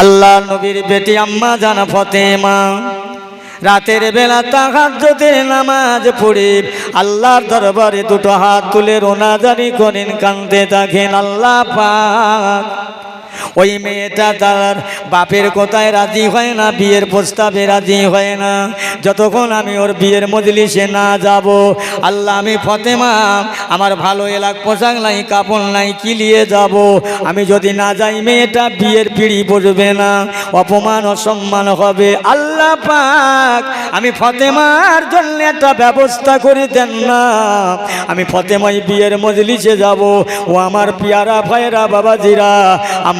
আল্লাহ নবীর বেটি আম্মা জানা ফতেমা। রাতের বেলা তাহাজ্জুদের নামাজ পড়ে আল্লাহর দরবারে দুটো হাত তুলে রোনা রোনাজারি করেন কান্দে থাকেন আল্লাহ পাক। ওই মেয়েটা তার বাপের কথায় রাজি হয় না, বিয়ের প্রস্তাবে রাজি হয় না। যতক্ষণ আমি ওর বিয়ের মজলিসে না যাব, আল্লাহ আমি ফতেমা, আমার ভালো এলাক পোশাক নাই, কাপড় নাই কিলিয়ে যাব? আমি যদি না যাই, মেয়েটা বিয়ের পিড়ি বসবে না। অপমান অসম্মান হবে। আল্লাহ পাক, আমি ফতেমার জন্য একটা ব্যবস্থা করে দেন না। আমি ফতেমাই বিয়ের মজলিসে যাব। ও আমার পিয়ারা ভাইরা বাবাজিরা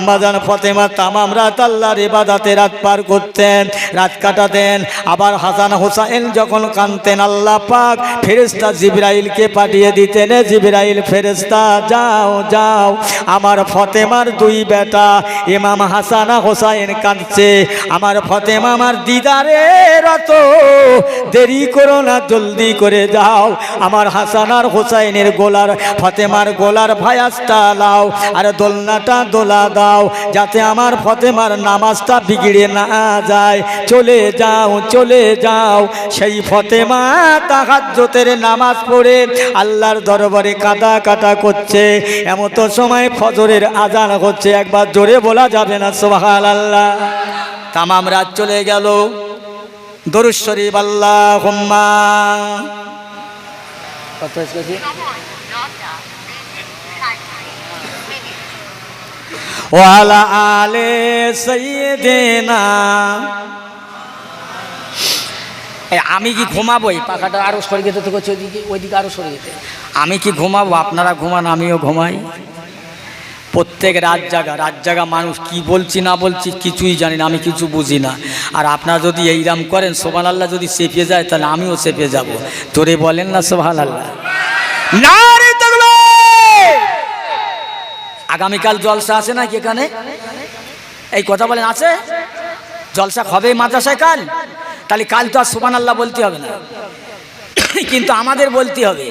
আম্মাজান ফতেমা তামাম রাত আল্লাহর ইবাদাতে রাত পার করতেন, রাত কাটাতেন। আবার হাসান হোসাইন যখন কানতেন আল্লাহ পাক ফেরেস্তা জিব্রাইলকে পাঠিয়ে দিতেন, "এ জিব্রাইল ফেরেস্তা যাও যাও। আমার ফতেমার দুই বেটা, ইমাম হাসান হোসাইন কাঁদছে। আমার ফতেমা আমার দিদারে রত, দেরি করো না, জলদি করে যাও। আমার হাসান আর হোসাইনের গোলার, ফতেমার গোলার ভায়াসটা লাও, আর দোলনাটা দোলা দাও। যাতে আমার ফতেমার নামাজটা বিগড়ে না যায়। চলে যাও চলে যাও। সেই ফতেমা তাহাজ্জতের নামাজ পড়ে আল্লাহর দরবারে কাদা কাটা করছে। এমন তো সময় ফজরের আজান হচ্ছে, একবার জোরে বলা যাবে না সোহাল আল্লাহ তামাম রাত চলে গেল। দরুদ শরীফ আল্লাহ হুম্মা কত ওয়ালা আলে এই আমি কি ঘুমাবো? এই পাখাটা আরও সরে যেতে তো করছে ওইদিকে ওইদিকে আরও সরে যেতে আমি কি ঘুমাবো? আপনারা ঘুমান, আমিও ঘুমাই। প্রত্যেক রাত জাগা রাত জাগা মানুষ কি বলছি, না বলছি কিছুই জানি না, আমি কিছু বুঝি না। আর আপনারা যদি এইরাম করেন সোমান আল্লাহ যদি চেপে যায়, তাহলে আমিও চেপে যাব। তোরে বলেন না সোহান আল্লাহ না! আগামীকাল জলসা আছে নাকি এখানে? এই কথা বলেন, আছে? জলসা হবে মাদ্রাসায়? কাল? তাহলে কাল তো আর সুবান আল্লাহ বলতে হবে না। কিন্তু আমাদের বলতে হবে,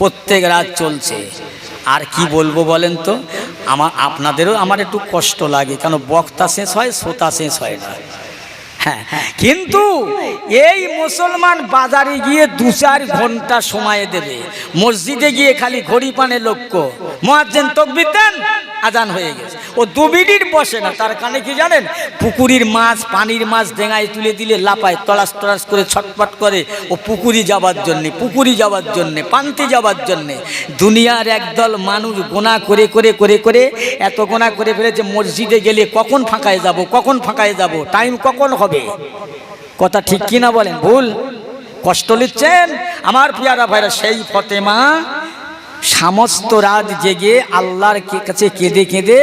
প্রত্যেক রাত চলছে। আর কি বলব বলেন তো? আমার, আপনাদেরও আমার একটু কষ্ট লাগে, কেন বক্তা শেষ হয়, শ্রোতা শেষ হয় না। কিন্তু এই মুসলমান বাজারে গিয়ে দু চার ঘণ্টা সময় দেবে। মসজিদে গিয়ে খালি ঘড়ি পানে লক্ষ্য। মোয়াজ্জেন তকবির দেন আজান হয়ে গেছে। ও দু মিনিট বসে না, তার কানে কি জানেন? পুকুরির মাছ, পানির মাছ ডেঙায় তুলে দিলে লাপায় তলাস তলাস করে ছটপট করে। ও পুকুরি যাবার জন্যে, পুকুরি যাবার জন্যে, পান্তি যাবার জন্যে। দুনিয়ার একদল মানুষ গোনা করে করে করে করে এত গোনা করে ফেলেছে, মসজিদে গেলে কখন ফাঁকায় যাব, কখন ফাঁকায় যাব টাইম কখন হবে? কথা ঠিক কি না বলেন? ভুল। কষ্ট নিচ্ছেন আমার পিয়ারা ভাইরা, সেই ফতেমা সমস্ত রাত জেগে আল্লাহর কাছে কেঁদে কেঁদে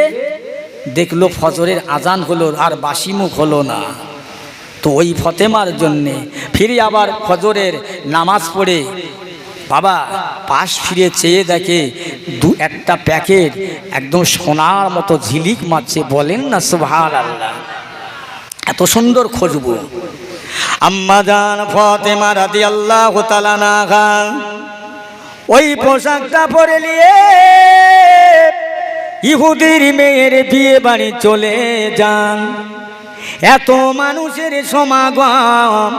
দেখল ফজরের আজান হলো আর বাসি মুখ হলো না। তো ওই ফতেমার জন্যে ফিরে আবার ফজরের নামাজ পড়ে। বাবা, পাশ ফিরে চেয়ে দেখে দু একটা প্যাকেট একদম সোনার মতো ঝিলিক মারছে। বলেন না সুভার আল্লাহ এত সুন্দর খুশবু আম্মা জান ফতেমা রাদি আল্লাহ ওই পোশাকটা পরে নিয়ে ইহুদির মেয়ের বিয়ে বাড়ি চলে যান। এত মানুষের সমাগম,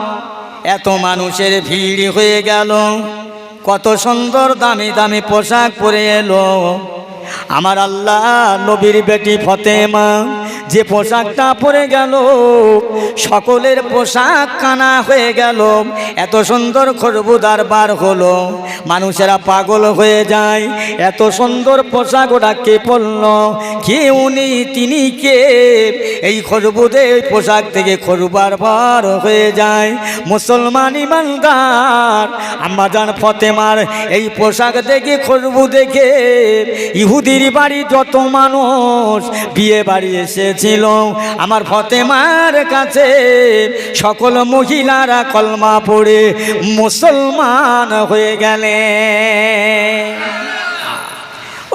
এত মানুষের ভিড় হয়ে গেল। কত সুন্দর দামি দামি পোশাক পরে এলো। আমার আল্লাহ নবীর বেটি ফতেমা যে পোশাকটা পরে গেল, সকলের পোশাক কানা হয়ে গেল। এত সুন্দর খরবুদার বার হলো, মানুষেরা পাগল হয়ে যায়। এত সুন্দর পোশাক ওরা কে পরল? কে উনি, তিনি কে? এই খরবুদে পোশাক থেকে খরুবার বার হয়ে যায়। মুসলমান ইমানদার, আম্মাজান ফতেমার এই পোশাক দেখে, খরবু দেখে, ইহুদির বাড়ি যত মানুষ বিয়ে বাড়ি এসেছিল আমার ফতেমার কাছে সকল মহিলারা কলমা পড়ে মুসলমান হয়ে গেলে।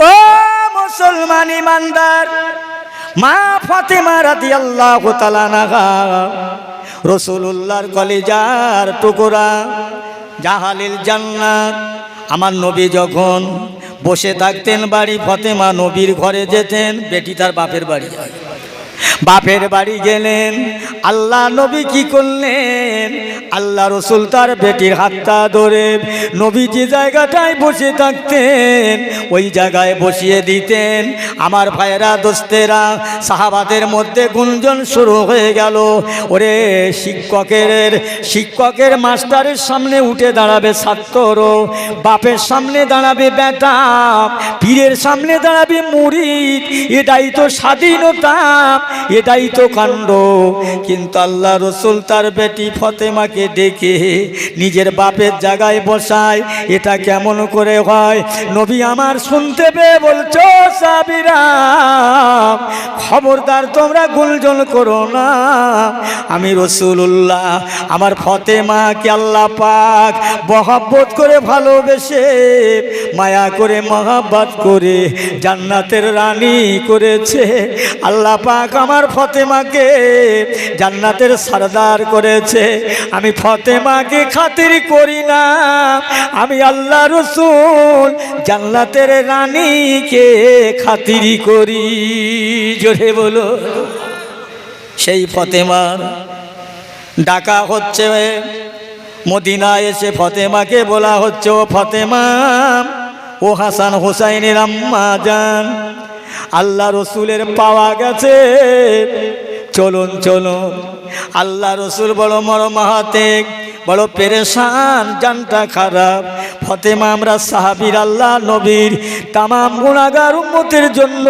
ও মুসলমান ইমানদার, মা ফতেমা রাদি আল্লাহ রসুল্লাহর কলিজার টুকুরা, জাহালিল জান্নাত। আমার নবী যখন বসে থাকতেন বাড়ি, ফতেমা নবীর ঘরে যেতেন, বেটি তার বাপের বাড়ি বাপের বাড়ি গেলেন, আল্লাহ নবী কি করলেন? আল্লাহ রসুল তার বেটির হাতটা ধরে নবী যে জায়গাটায় বসে থাকতেন, ওই জায়গায় বসিয়ে দিতেন। আমার ভাইয়েরা, দোস্তেরা, সাহাবাদের মধ্যে গুঞ্জন শুরু হয়ে গেল। ওরে শিক্ষকের শিক্ষকের মাস্টারের সামনে উঠে দাঁড়াবে ছাত্র বাপের সামনে দাঁড়াবে বেটা, পীরের সামনে দাঁড়াবে মুরিদ এটাই তো স্বাধীনতা। এটাই তো কাণ্ড। কিন্তু আল্লাহ রসুল তার বেটি ফতেমাকে ডেকে নিজের বাপের জায়গায় বসায়। এটা কেমন করে হয়? নবী আমার শুনতে পেয়ে বলছো, সাবিরা, খবরদার তোমরা গুলজন করো না। আমি রসুল্লাহ আমার ফতেমাকে আল্লাহ পাক মহাব্বত করে ভালোবেসে, মায়া করে মহাব্বত করে জান্নাতের রানী করেছে। আল্লাহ পাক আমার ফতেমাকে জান্নাতের সরদার করেছে। আমি ফতেমাকে খাতির করি না। আমি আল্লাহ রসুল জান্নাতের রানীকে খাতিরি করি। জোরে বলো। সেই ফতেমার ডাকা হচ্ছে। মদিনা এসে ফতেমাকে বলা হচ্ছে, ও ফতেমা, ও হাসান হোসাইনের আম্মা যান আল্লাহ রসুলের পাওয়া গেছে। চলুন চলুন। আল্লাহ রসুল বড় মরো মাহাতে বড় পেরেশান, জানটা খারাপ। ফতেমা আমরা সাহাবির আল্লাহ নবীর তামাম গুণাগার উন্মতির জন্য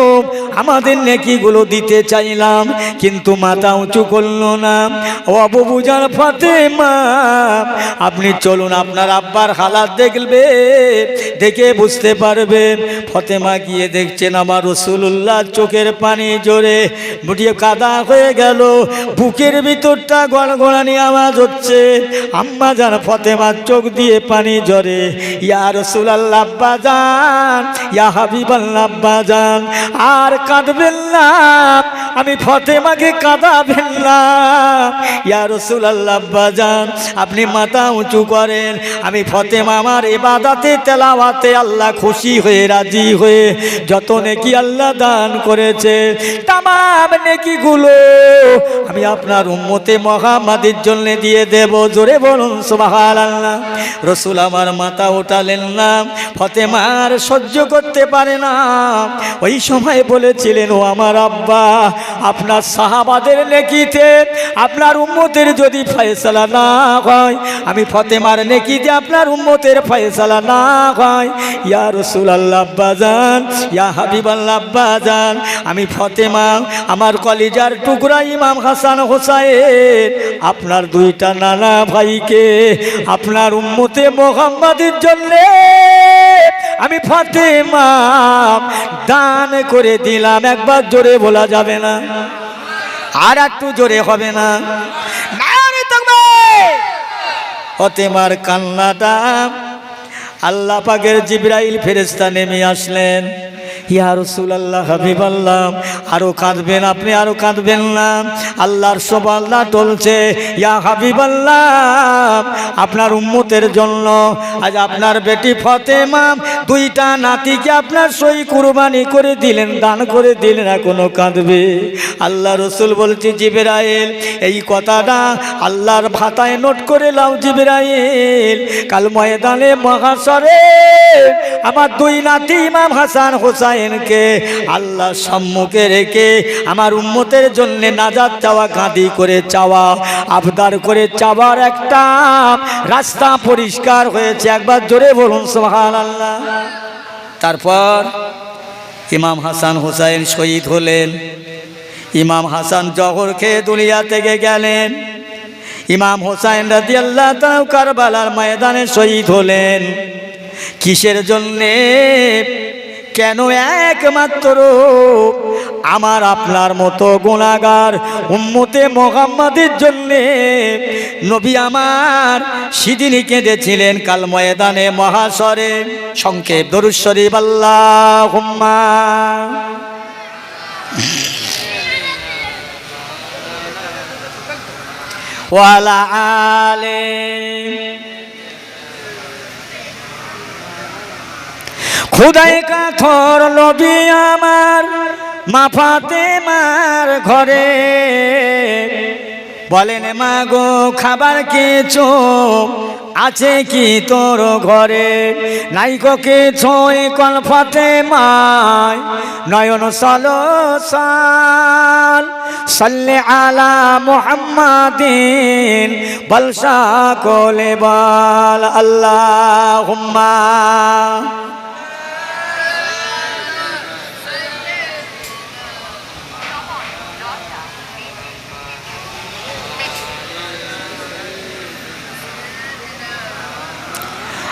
আমাদের নেকিগুলো দিতে চাইলাম, কিন্তু মাথা উঁচু করল না। ও আবু বুজার ফতেমা, আপনি চলুন আপনার আব্বার হালাত দেখবে, দেখে বুঝতে পারবেন ফতেমা গিয়ে দেখছেন আমার রসুল্লাহ চোখের পানি জোরে মুটিয়ে কাদা হয়ে গেল। বুকের ভিতরটা গড়গড়ানি আওয়াজ হচ্ছে। আম্মা যান, ফতেমার চোখ দিয়ে পানি জরে ইয়া রসুলাল্লাহ যান, ইয়া হাবিবাল্লাহ যান। আর কাঁদবেন না। আমি ফতেমাকে কাঁদাবেন না। ইয়া রসুলাল্লাহ বাজান আপনি মাথা উঁচু করেন। আমি ফতেমা আমার এবাদাতে তেলাওয়াতে আল্লাহ খুশি হয়ে, রাজি হয়ে যত নেকি আল্লাহ দান করেছে, তামাম নেকিগুলো আমি আপনার উম্মতে মহামাদির জন্য দিয়ে দেব। জোরে বলুন সুবাহাল আল্লাহ রসুল আমার মাথা উঠালেন না। ফতেমার সহ্য করতে পারে না। ওই সময় বলেছিলেন, ও আমার আব্বা, আপনার সাহাবাদের নেকিতে, আপনার উম্মতের যদি ফয়সালা না হয়, আমি ফতেমার নেকিতে আপনার উম্মতের ফয়সালা না হয়। ইয়া রসুল আল্লাহ আব্বাজান ইয়া হাবিব আল্লাহ আব্বাজান আমি ফতেমা, আমার কলিজার টুকরা ইমাম হাসান হোসাইন, আপনার দুইটা নানা ভাইকে, আপনার উম্মতে মোহাম্মদের জন্যে আমি ফাতেমা দান করে দিলাম। একবার জোরে বলা যাবে না আর একটু জোরে হবে না। অতিমার ফতেমার কান্নাটা আল্লাহ পাকের জিব্রাইল ফেরেস্তা নেমে আসলেন। ইয়া রসুল আল্লাহ হাবিব আল্লাহ, আরও কাঁদবেন আপনি, আরও কাঁদবেন না। আল্লাহর সব আল্লাহ টলছে। ইয়া হাবিব আল্লাহ, আপনার উম্মতের জন্য আজ আপনার বেটি ফতেমা, দুইটা নাতিকে আপনার সই কুরবানি করে দিলেন, দান করে দিলেন, এখনও কাঁদবে। আল্লাহ রসুল বলছে, জিবেরাইল, এই কথাটা আল্লাহর ভাতায় নোট করে লাও জিবেরাইল। কাল ময়দানে মহাসরে আমার দুই নাতি ইমাম হাসান হোসাইনকে আল্লাহ সম্মুখে রেখে আমার উম্মতের জন্য নাজাত চাওয়া কাঁদি করে চাওয়া, আবদার করে চাওয়ার একটা রাস্তা পরিষ্কার হয়েছে। একবার জোরে বলুন সোহান আল্লাহ তারপর ইমাম হাসান হোসাইন শহীদ হলেন। ইমাম হাসান জহর খেয়ে দুনিয়া থেকে গেলেন। ইমাম হোসাইন রাজি আল্লাহ কারবালার ময়দানে শহীদ হলেন। কিসের জন্যে? কেন একমাত্র? আমার আপনার মতো গুণাগার উম্মতে মোহাম্মদের জন্যে। নবী আমার সিদিনী কেঁদেছিলেন কাল ময়দানে মহাসরে সংক্ষেপ দরুদ শরীফ আল্লাহ ওয়ালা আলে খুদাই কাথর লবি আমার মাফাতে মার ঘরে। বলেন মা গো খাবার কিছু আছে কি তোর ঘরে? নাইকো কিছু কল ফাতেমায় নয়ন সল সাল সাল্লে আলা মুহাম্মাদিন, বলসা কোলে বল আল্লাহ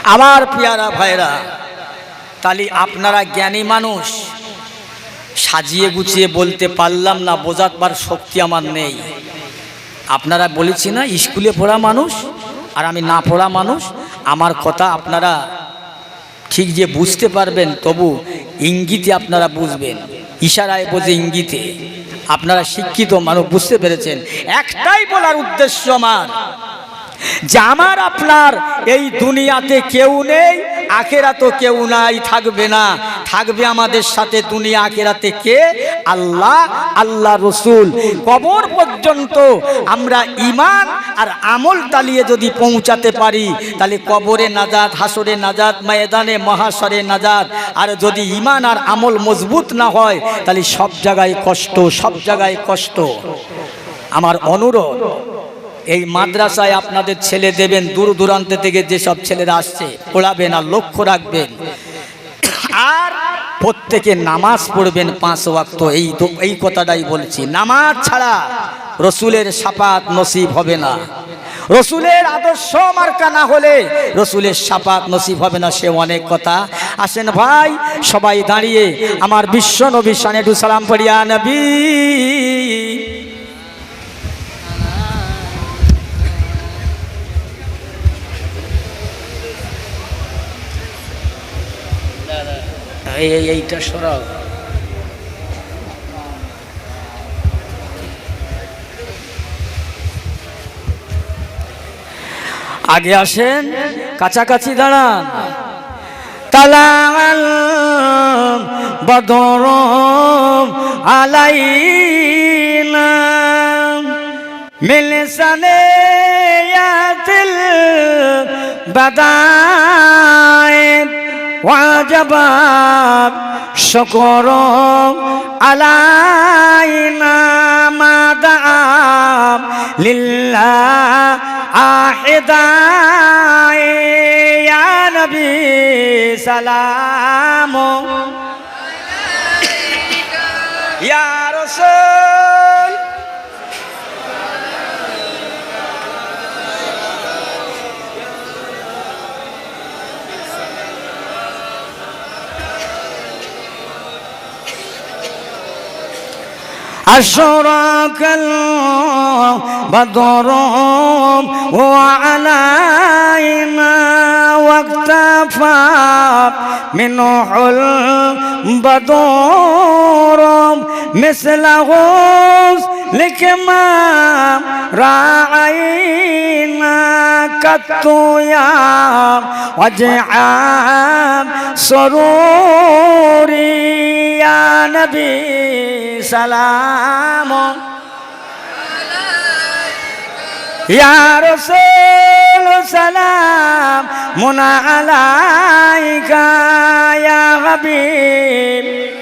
আমার পেয়ারা ভাইরা, তালি আপনারা জ্ঞানী মানুষ, সাজিয়ে গুছিয়ে বলতে পারলাম না, বোঝাবার শক্তি আমার নেই। আপনারা বলেছি না, স্কুলে পড়া মানুষ আর আমি না পড়া মানুষ, আমার কথা আপনারা ঠিক যে বুঝতে পারবেন, তবু ইঙ্গিতে আপনারা বুঝবেন। ইশারায় বোঝে ইঙ্গিতে। আপনারা শিক্ষিত মানুষ, বুঝতে পেরেছেন। একটাই বলার উদ্দেশ্য আমার যে আমার আপনার এই দুনিয়াতে কেউ নেই আখেরা তো কেউ নাই, থাকবে না। থাকবে আমাদের সাথে দুনিয়া, আখেরাতে কে? আল্লাহ আল্লাহ রসুল। কবর পর্যন্ত আমরা ইমান আর আমল তালিয়ে যদি পৌঁছাতে পারি, তাহলে কবরে নাজাদ হাসরে নাজাদ ময়দানে মহাসরে নাজাদ আর যদি ইমান আর আমল মজবুত না হয়, তাহলে সব জায়গায় কষ্ট, সব জায়গায় কষ্ট। আমার অনুরোধ এই মাদ্রাসায় আপনাদের ছেলে দেবেন দূর দূরান্ত থেকে যেসব ছেলেরা আসছে, পড়াবেন আর লক্ষ্য রাখবেন। আর প্রত্যেকে নামাজ পড়বেন পাঁচ ওয়াক্ত, এই তো, এই কথাটাই বলছি। নামাজ ছাড়া রসুলের সাপাত নসিব হবে না। রসুলের আদর্শ মার্কা না হলে রসুলের সাপাত নসিব হবে না, সে অনেক কথা। আসেন ভাই, সবাই দাঁড়িয়ে, আমার বিশ্ব নবী সানেটু সালাম পড়িয়া নবী। এই এই- এইটা সরাও। আগে আসেন কাছাকাছি দাঁড়ান। তালাল বদর আলাইনা। মিলসানে ইয়াতিল বাদায়েব ওয়াজবাব শকর আলাইনা মাদাম লিল্লাহ আহিদায় ইয়া নবী সালাম। ইয়া أشرك البدر وعلينا واكتفى منه البدر مثله لكما راعينا قط يا وجعان سروري يا نبي سلام. يا رسول سلام منا عليك يا حبيب.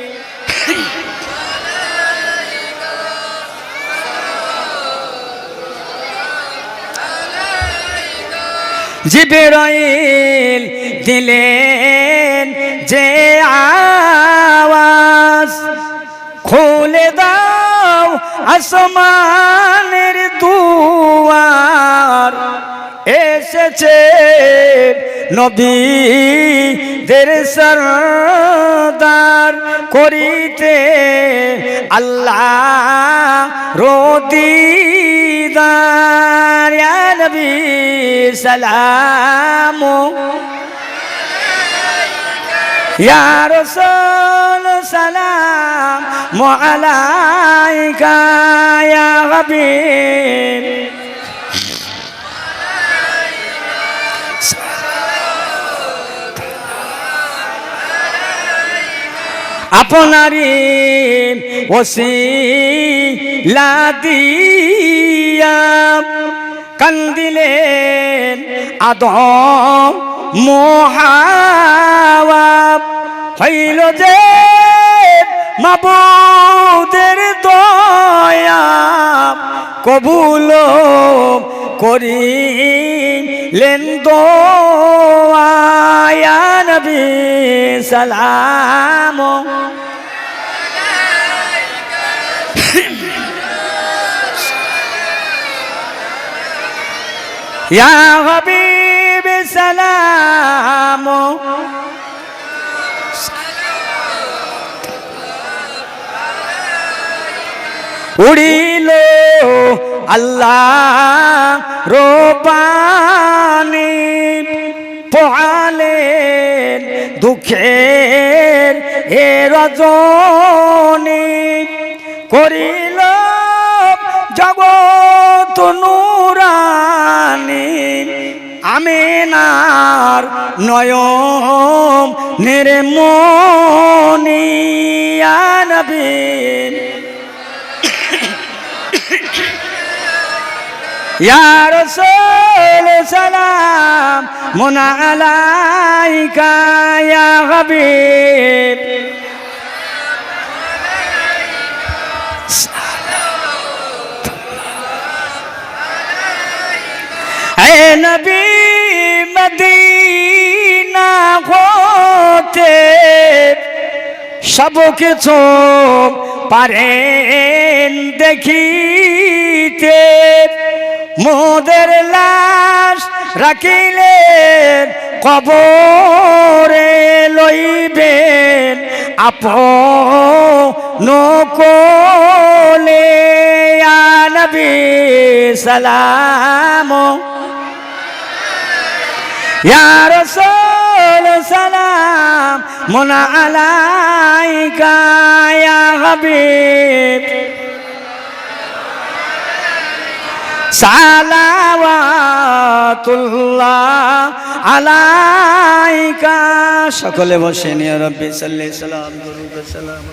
জিবরাইল দিলেন যে আওয়াজ খুলে দাও আসমানের দুয়ার। এসেছে নদী নবীদের সরদার করিতে আল্লাহ ইয়া নবী, সালাম ইয়া রাসূল, সালাম আলাইকা। ইয়া হাবিব। আপনারই ওসিলা দিয়া কান্দিলেন আদম মহাওয়াব। হইল যে মাবুদের দয়া কবুল করিলেন দোয়া নবী সালাম। ইয়া হাবিব সালাম। উড়িল আল্লাহ রোপানি পোহালেন দুঃখের এ রজনী করিল জগত নুরানি। আমিনার নয়ম নির্মনি নবীন يا رسول سلام من عليك يا حبيب اے نبی মদিনা হতে সব কিছু পারেন দেখিতে মোদের লাশ রাখিলেন, কবরে লইবেন আপন কোলে। নবী, সালাম। ইয়া রাসূল, সালাম। মুনা আলাইকা, ইয়া হাবিব। সালাওয়াতুল্লাহ আলাইকা। সকলে বসে নিয়ে রব্বি সাল্লি সালাম, দরুদ সালাম।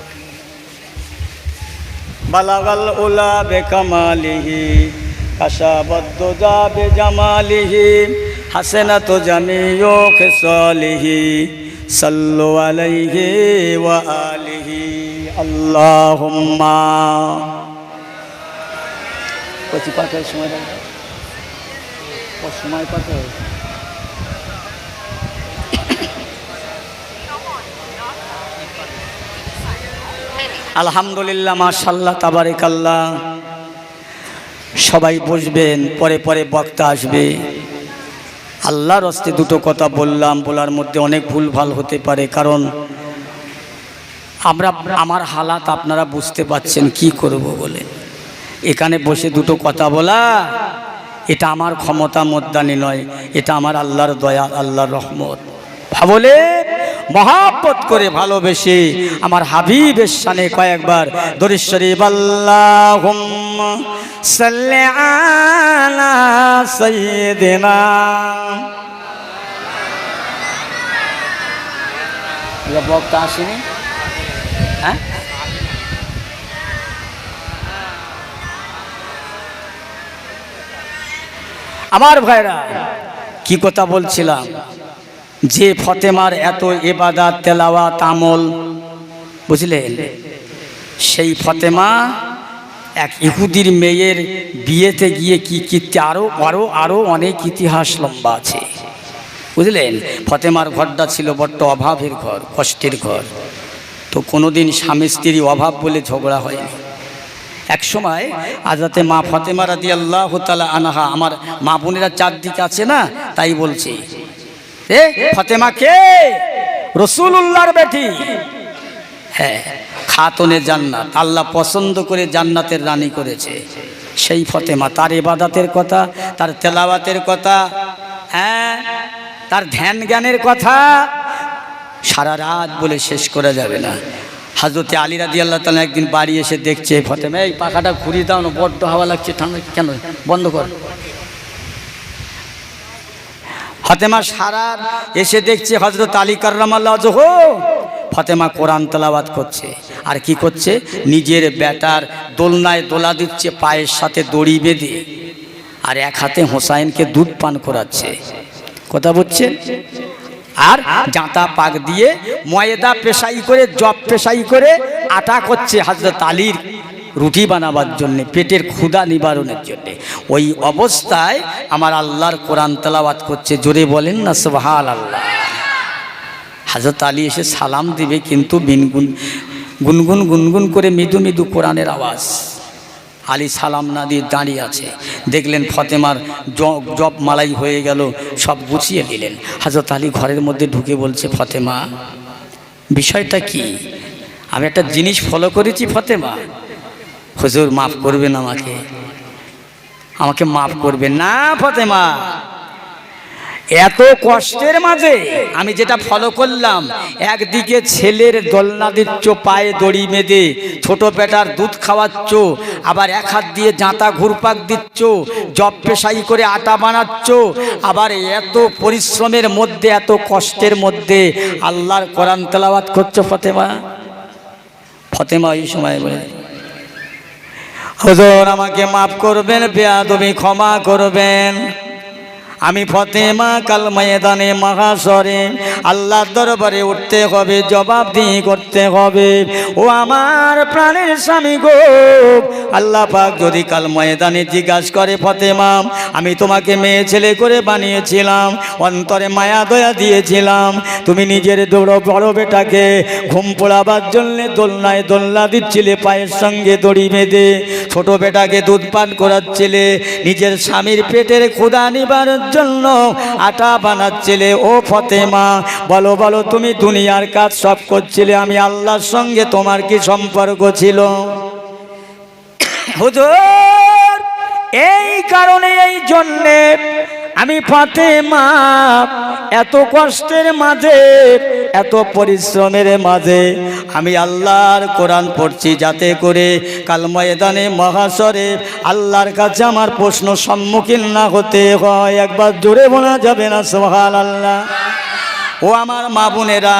বালাগাল উলা বেকামালিহি, কাশাবদ্দ যাবে জামালিহি হাসেনাত জামিও খেসালিহি, সাল্লু আলাইহি ওয়া আলিহি। আল্লাহুম্মা। কচি পাঠার সময় লাগবে ও সময় পাঠা আলহামদুলিল্লাহ মাশাল্লাহ তাবারিকাল্লাহ। সবাই বসবেন, পরে পরে বক্তা আসবে। আল্লাহর হস্তে দুটো কথা বললাম, বলার মধ্যে অনেক ভুলভাল হতে পারে, কারণ আমরা, আমার হালাত আপনারা বুঝতে পাচ্ছেন কি করব বলে। এখানে বসে দুটো কথা বলা। এটা আমার ক্ষমতা মদ্দানি নয়, এটা আমার আল্লাহর দয়া, আল্লাহর রহমত। ভাবলে মহাব্বত করে ভালোবেসে আমার হাবিবের সানে কয়েকবার দরিশ্বরী সাইয়্যিদিনা। বক্তা আসেনি? হ্যাঁ? আমার ভাইরা, কি কথা বলছিলাম? যে ফতেমার এত এবাদাত তেলাওয়া তামল বুঝলেন? সেই ফতেমা এক ইহুদির মেয়ের বিয়েতে গিয়ে কি কীর্তি আরও আরও আরও অনেক ইতিহাস লম্বা আছে। বুঝলেন? ফতেমার ঘরটা ছিল বড্ড অভাবের ঘর, কষ্টের ঘর। তো কোনোদিন স্বামী স্ত্রী অভাব বলে ঝগড়া হয়নি। এক সময় আজ আজাতে মা ফতেমা রাদি আল্লাহ তালা আনাহা, আমার মা বোনেরা চারদিকে আছে না, তাই বলছি, এ ফতেমা কে? রসুল্লাহর বেটি। হ্যাঁ খাতনে জান্নাত, আল্লাহ পছন্দ করে জান্নাতের রানী করেছে। সেই ফতেমা, তার এবাদাতের কথা, তার তেলাওয়াতের কথা হ্যাঁ তার ধ্যান জ্ঞানের কথা, সারা রাত বলে শেষ করা যাবে না। হাজরতে আলী রাদি আল্লাহ তালা একদিন বাড়ি এসে দেখছে, ফতেমা, এই পাখাটা ঘুরিয়ে দাও না, বড্ড হাওয়া লাগছে, ঠান্ডা কেন? বন্ধ কর। ফতেমা সারা এসে দেখছে হজরত আলী কার্রামাল্লাহ হো ফতেমা কোরআন তেলাওয়াত করছে। আর কি করছে? নিজের ব্যাটার দোলনায় দোলা দিচ্ছে, পায়ের সাথে দড়ি বেঁধে, আর এক হাতে হোসাইনকে দুধ পান করাচ্ছে। কথা বলছেন আর জাঁতা পাক দিয়ে ময়দা পেশাই করে, জব পেশাই করে আটা করছে হাজরত আলীর রুটি বানাবার জন্যে, পেটের ক্ষুধা নিবারণের জন্যে। ওই অবস্থায় আমার আল্লাহর কোরআন তেলাওয়াত করছে, জোরে বলেন না সোহাল আল্লাহ হাজরত আলী এসে সালাম দিবে, কিন্তু বিনগুন, গুনগুন গুনগুন করে মৃদু মৃদু কোরআনের আওয়াজ। আলী সালাম না দিয়ে দাঁড়িয়ে আছে। দেখলেন ফতেমার জব মালাই হয়ে গেল, সব গুছিয়ে দিলেন হাজরত আলী ঘরের মধ্যে ঢুকে বলছে, ফতেমা, বিষয়টা কি? আমি একটা জিনিস ফলো করেছি ফতেমা। হুজুর, মাফ করবেন আমাকে। আমাকে মাফ করবেন না, ফতেমা। এত কষ্টের মাঝে আমি যেটা ফলো করলাম, একদিকে ছেলের দোলনা দিচ্ছ পায়ে দড়ি বেঁধে, ছোট পেটার দুধ খাওয়াচ্ছ আবার এক হাত দিয়ে জাঁতা ঘুরপাক দিচ্ছ জব পেশাই করে আটা বানাচ্ছ আবার এত পরিশ্রমের মধ্যে, এত কষ্টের মধ্যে আল্লাহর কোরআন তেলাওয়াত করছ ফতেমা? ফতেমা এই সময় বলে হুজুর আমাকে মাফ করবেন, বেয়াদবি ক্ষমা করবেন। আমি ফতেমা কাল ময়দানে মহাসরে আল্লাহ দরবারে উঠতে হবে জবাব দিয়ে করতে হবে। ও আমার প্রাণের স্বামী গো, আল্লাহ পাক যদি কাল ময়দানে জিজ্ঞাসা করে, ফতেমা, আমি তোমাকে মেয়ে ছেলে করে বানিয়েছিলাম, অন্তরে মায়া দয়া দিয়েছিলাম, তুমি নিজের দৌড়, বড় বেটাকে ঘুম পোড়াবার জন্যে দোলনায় দোলনা দিচ্ছিলে, পায়ের সঙ্গে দড়ি বেঁধে। ছোট বেটাকে দুধ পান করাচ্ছিলে, নিজের স্বামীর পেটের ক্ষুদা নিবারণ জন্য আটা বানাচ্ছিলে, ও ফতেমা। বলো বলো, তুমি দুনিয়ার কাজ সব করছিলে, আমি আল্লাহর সঙ্গে তোমার কি সম্পর্ক ছিল? হুজুর, এই কারণে, এই জন্যে আমি ফাতে মা এত কষ্টের মাঝে, এত পরিশ্রমের মাঝে, আমি আল্লাহর কোরআন পড়ছি যাতে করে কাল ময়দানে মহাসরে আল্লাহর কাছে আমার প্রশ্ন সম্মুখীন না হতে হয়। একবার জোরে বলা যাবে না সোহাল আল্লাহ ও আমার মা বোনেরা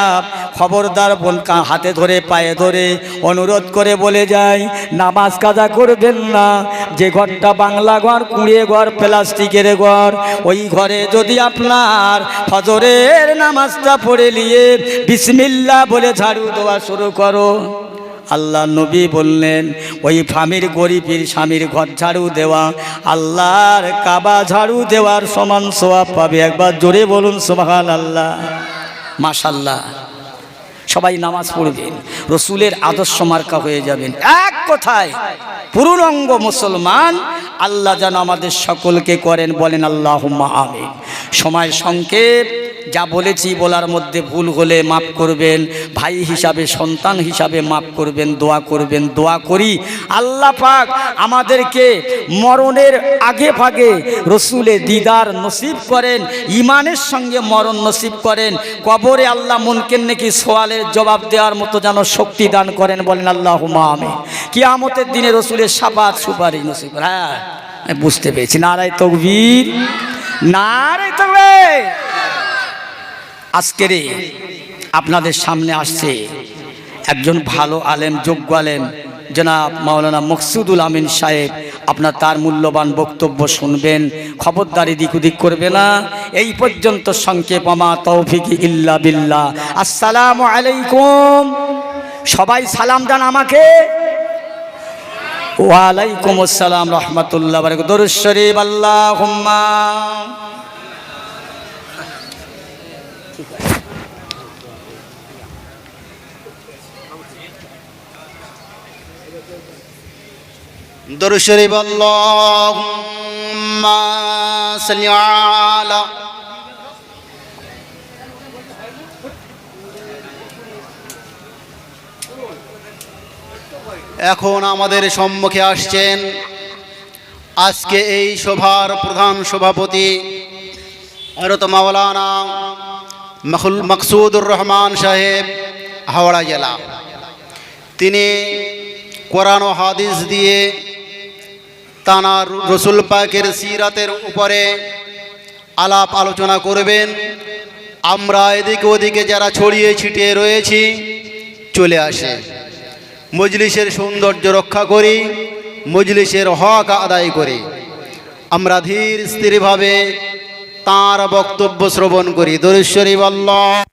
খবরদার বোন কা- হাতে ধরে, পায়ে ধরে অনুরোধ করে বলে যায়, নামাজ কাজা করবেন না। যে ঘরটা বাংলা ঘর, কুড়িয়ে ঘর, প্লাস্টিকের ঘর, ওই ঘরে যদি আপনার ফজরের নামাজটা পড়ে নিয়ে বিসমিল্লা বলে ঝাড়ু দেওয়া শুরু করো। আল্লাহ নবী বললেন, ওই ফামির গরিবের স্বামীর ঘর ঝাড়ু দেওয়া, আল্লাহর কাবা ঝাড়ু দেওয়ার সমান সোয়াব পাবে। একবার জোরে বলুন সোহান আল্লাহ মাশাল্লাহ সবাই নামাজ পড়বেন, রসুলের আদর্শ মার্কা হয়ে যাবেন। এক কথায় পুরুরঙ্গ মুসলমান, আল্লাহ যেন আমাদের সকলকে করেন, বলেন আল্লাহ আমিন। সময় সংক্ষেপ। যা বলেছি বলার মধ্যে ভুল হলে মাফ করবেন, ভাই হিসাবে, সন্তান হিসাবে মাফ করবেন, দোয়া করবেন, দোয়া করি। আল্লাহ পাক আমাদেরকে মরণের আগে ভাগে রসুলে দিদার নসিব করেন ইমানের সঙ্গে মরণ নসিব করেন। কবরে আল্লাহ মনকেন নাকি সোয়ালের জবাব দেওয়ার মতো যেন শক্তি দান করেন বলেন আল্লাহ আমি কিয়ামতের দিনে রসুলের সাবাত সুপারি নসিব। হ্যাঁ বুঝতে পেরেছি। নারায় তকবীর নারায় তকবীর। আজকের আপনাদের সামনে আসছে একজন ভালো আলেম, যোগ্য আলেম, জনাব মাওলানা মকসুদুল আমিন সাহেব। আপনার তার মূল্যবান বক্তব্য শুনবেন, খবরদারি দিক উদিক করবে না। এই পর্যন্ত সংক্ষেপ, আমা তৌফিক ইল্লা বিল্লাহ। আসসালামু আলাইকুম। সবাই সালাম দেন আমাকে। ওয়ালাইকুম আসসালাম রহমতুল্লাহ দরুদ শরীফ আল্লাহ দরুশরী বল্ল এখন আমাদের সম্মুখে আসছেন আজকে এই সভার প্রধান সভাপতি হরত মাওলানা মখুল মকসুদুর রহমান সাহেব, হাওড়া জেলা। তিনি কোরআন হাদিস দিয়ে তানার রসুল পাকের সিরাতের উপরে আলাপ আলোচনা করবেন। আমরা এদিকে ওদিকে যারা ছড়িয়ে ছিটিয়ে রয়েছি, চলে আসে। মজলিসের সৌন্দর্য রক্ষা করি, মজলিসের হক আদায় করি। আমরা ধীর স্থিরভাবে তাঁর বক্তব্য শ্রবণ করি। দরেশ্বরী বল্লভ